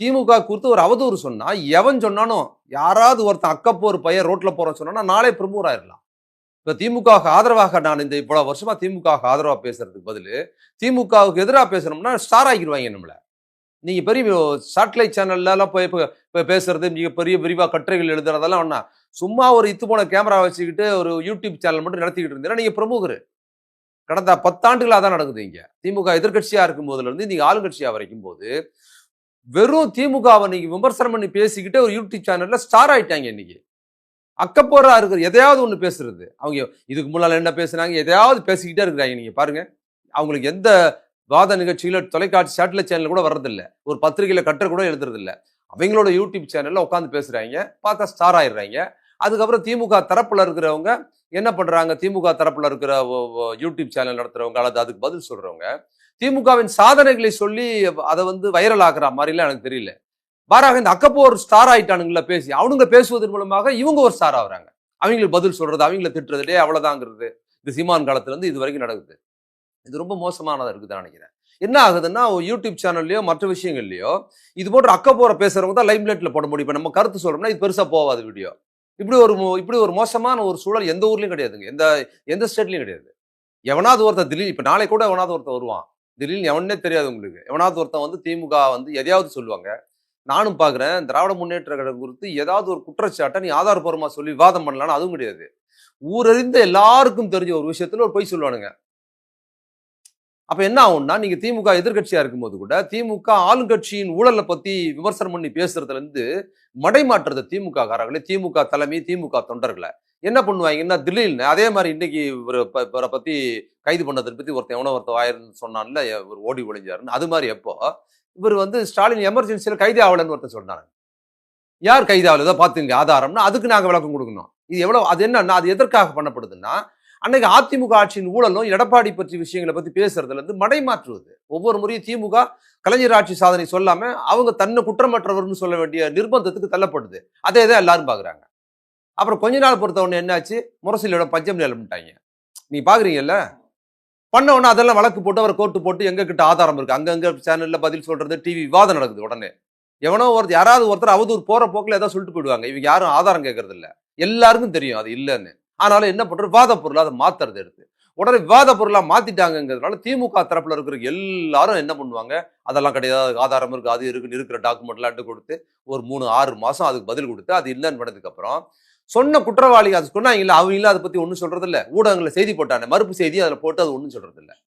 திமுக குறித்து ஒரு அவதூறு சொன்னா எவன் சொன்னாலும் யாராவது ஒருத்தன் அக்கப்போர் பையன் ரோட்ல போறோம் சொன்னா நாளே பிரமுகர் ஆயிடலாம் இப்ப திமுக ஆதரவாக நான் இந்த இவ்வளவு வருஷமா திமுக ஆதரவா பேசுறதுக்கு பதிலு திமுகவுக்கு எதிராக பேசணும்னா ஸ்டார் ஆக்கிடுவாங்க நம்மள. நீங்க பெரிய சேட்டலைட் சேனல்லாம் போய் இப்போ பேசுறது நீங்க பெரிய விரிவா கட்டுரைகள் எழுதுறதெல்லாம் ஒண்ணா. சும்மா ஒரு இத்து போன கேமரா வச்சுக்கிட்டு ஒரு யூடியூப் சேனல் மட்டும் நடத்திக்கிட்டு இருந்தீங்கன்னா நீங்க பிரமுகர். கடந்த பத்தாண்டுகளாக தான் நடக்குது இங்க. திமுக எதிர்க்கட்சியா இருக்கும் போதுல இருந்து நீங்க ஆளுங்கட்சியா வரைக்கும் போது வெறும் திமுகவை நீங்க விமர்சனம் பண்ணி பேசிக்கிட்டு ஒரு யூடியூப் சேனல்ல ஸ்டார் ஆயிட்டாங்க இன்னைக்கு. அக்கப்போரா இருக்கிற எதையாவது ஒன்று பேசுறது. அவங்க இதுக்கு முன்னால் என்ன பேசுனாங்க எதையாவது பேசிக்கிட்டே இருக்கிறாங்க நீங்க பாருங்க. அவங்களுக்கு எந்த வாத நிகழ்ச்சியில தொலைக்காட்சி சேட்டலைட் சேனல் கூட வர்றதில்ல. ஒரு பத்திரிகையில கட்டுரை கூட எழுதுறதில்ல. அவங்களோட யூடியூப் சேனல்ல உட்காந்து பேசுறாங்க. பார்த்தா ஸ்டார் ஆயிடுறாங்க. அதுக்கப்புறம் திமுக தரப்பில் இருக்கிறவங்க என்ன பண்ணுறாங்க திமுக தரப்பில் இருக்கிற யூடியூப் சேனல் நடத்துறவங்க அல்லது அதுக்கு பதில் சொல்கிறவங்க திமுகவின் சாதனைகளை சொல்லி அதை வந்து வைரல் ஆக்குற மாதிரிலாம் எனக்கு தெரியல. பாராக இந்த அக்கப்போர் ஸ்டார் ஆயிட்டானுங்கள பேசி அவனுங்க பேசுவதன் மூலமாக இவங்க ஒரு ஸ்டார் ஆகுறாங்க. அவங்களுக்கு பதில் சொல்கிறது அவங்கள திட்டுறது டே இந்த இது சீமான் காலத்துல இது வரைக்கும் நடக்குது. இது ரொம்ப மோசமானதாக இருக்குது நான் நினைக்கிறேன். என்ன ஆகுதுன்னா யூடியூப் சேனல்லையோ மற்ற விஷயங்கள்லையோ இது போன்ற அக்கப்போரை பேசுறவங்க தான் லைம் லைட்டில் போட முடியும். இப்போ நம்ம கருத்து சொல்கிறோம்னா இது பெருசாக போகாது வீடியோ இப்படி ஒரு மோ- இப்படி ஒரு மோசமான ஒரு சூழல் எந்த ஊர்லேயும் கிடையாதுங்க. எந்த எந்த ஸ்டேட்லையும் கிடையாது. எவனாவது ஒருத்தன் திடீர் இப்போ நாளை கூட எவனாவது ஒருத்தன் வருவான். திடீர்னு எவனே தெரியாது உங்களுக்கு. எவனாவது ஒருத்தன் வந்து திமுக வந்து எதையாவது சொல்லுவாங்க. நானும் பார்க்குறேன் திராவிட முன்னேற்ற கழகம் குறித்து ஏதாவது ஒரு குற்றச்சாட்டை நீ ஆதாரபூர்வமாக சொல்லி விவாதம் பண்ணலான்னு அதுவும் கிடையாது. ஊரறிந்த எல்லாருக்கும் தெரிஞ்ச ஒரு விஷயத்தில் ஒரு பொய் சொல்லுவானுங்க. அப்போ என்ன ஆகும்னா நீங்கள் திமுக எதிர்கட்சியாக இருக்கும்போது கூட திமுக ஆளுங்கட்சியின் ஊழலை பற்றி விமர்சனம் பண்ணி பேசுகிறதுலேருந்து மடைமாற்றுறது திமுக காரர்களே திமுக தலைமை திமுக தொண்டர்களை. என்ன பண்ணுவாங்கன்னா திடீர்னு அதே மாதிரி இன்னைக்கு இவரை ப- இவரை கைது பண்ணதை பற்றி ஒருத்தன் எவனோ ஒருத்தர் ஆயிருன்னு சொன்னான்ல இவர் ஓடி ஒழிஞ்சாருன்னு அது மாதிரி எப்போ? இவர் வந்து ஸ்டாலின் எமர்ஜென்சியில் கைது ஆகலைன்னு ஒருத்தர் சொன்னாங்க யார் கைது ஆகலதோ பார்த்துங்க ஆதாரம்னா. அதுக்கு நாங்கள் விளக்கம் கொடுக்கணும். இது எவ்வளோ அது என்னன்னா அது எதற்காக பண்ணப்படுதுன்னா அன்னைக்கு அதிமுக ஆட்சியின் ஊழலும் எடப்பாடி பற்றி விஷயங்களை பற்றி பேசுறதுலேருந்து மடை மாற்றுவது. ஒவ்வொரு முறையும் திமுக கலைஞர் ஆட்சி சாதனை சொல்லாமல் அவங்க தன்னை குற்றமற்றவர்னு சொல்ல வேண்டிய நிர்பந்தத்துக்கு தள்ளப்படுது. அதே தான் எல்லாரும் பார்க்குறாங்க அப்புறம் கொஞ்ச நாள் பொறுத்தவொடனே என்னாச்சு? முரசிலோட பஞ்சம் நிலமிட்டாங்க. நீ பார்க்குறீங்கல்ல பண்ண உடனே அதெல்லாம் வழக்கு போட்டு அவர் கோர்ட்டு போட்டு எங்க கிட்ட ஆதாரம் இருக்கு. அங்கங்க சேனல்ல பதில் சொல்றது டிவி விவாதம் நடக்குது உடனே. எவனோ ஒருத்தர் யாராவது ஒருத்தர் அவதூறு போற போக்கில் ஏதாவது சொல்லிட்டு போயிடுவாங்க. இவங்க யாரும் ஆதாரம் கேட்கறதில்ல எல்லாருக்கும் தெரியும் அது இல்லைன்னு. ஆனாலும் என்ன பண்றது? விவாத பொருளா அதை மாத்துறது எடுத்து. உடனே விவாத பொருளாக மாத்திட்டாங்கங்கிறதுனால திமுக தரப்புல இருக்கிற எல்லாரும் என்ன பண்ணுவாங்க? அதெல்லாம் கிடையாது. ஆதாரம் இருக்கு அது இருக்குன்னு இருக்கிற டாக்குமெண்ட்லாம் கொடுத்து ஒரு மூணு ஆறு மாசம் அதுக்கு பதில் கொடுத்து அது இல்லைன்னு பண்ணதுக்கப்புறம் சொன்ன குற்றவாளி அது சொன்னாங்க இல்லை அவங்க அதை பத்தி ஒன்றும் சொல்றது ஊடகங்களில் செய்தி போட்டானே மறுப்பு செய்தி அதில் போட்டு அது ஒன்றும் சொல்றது இல்லை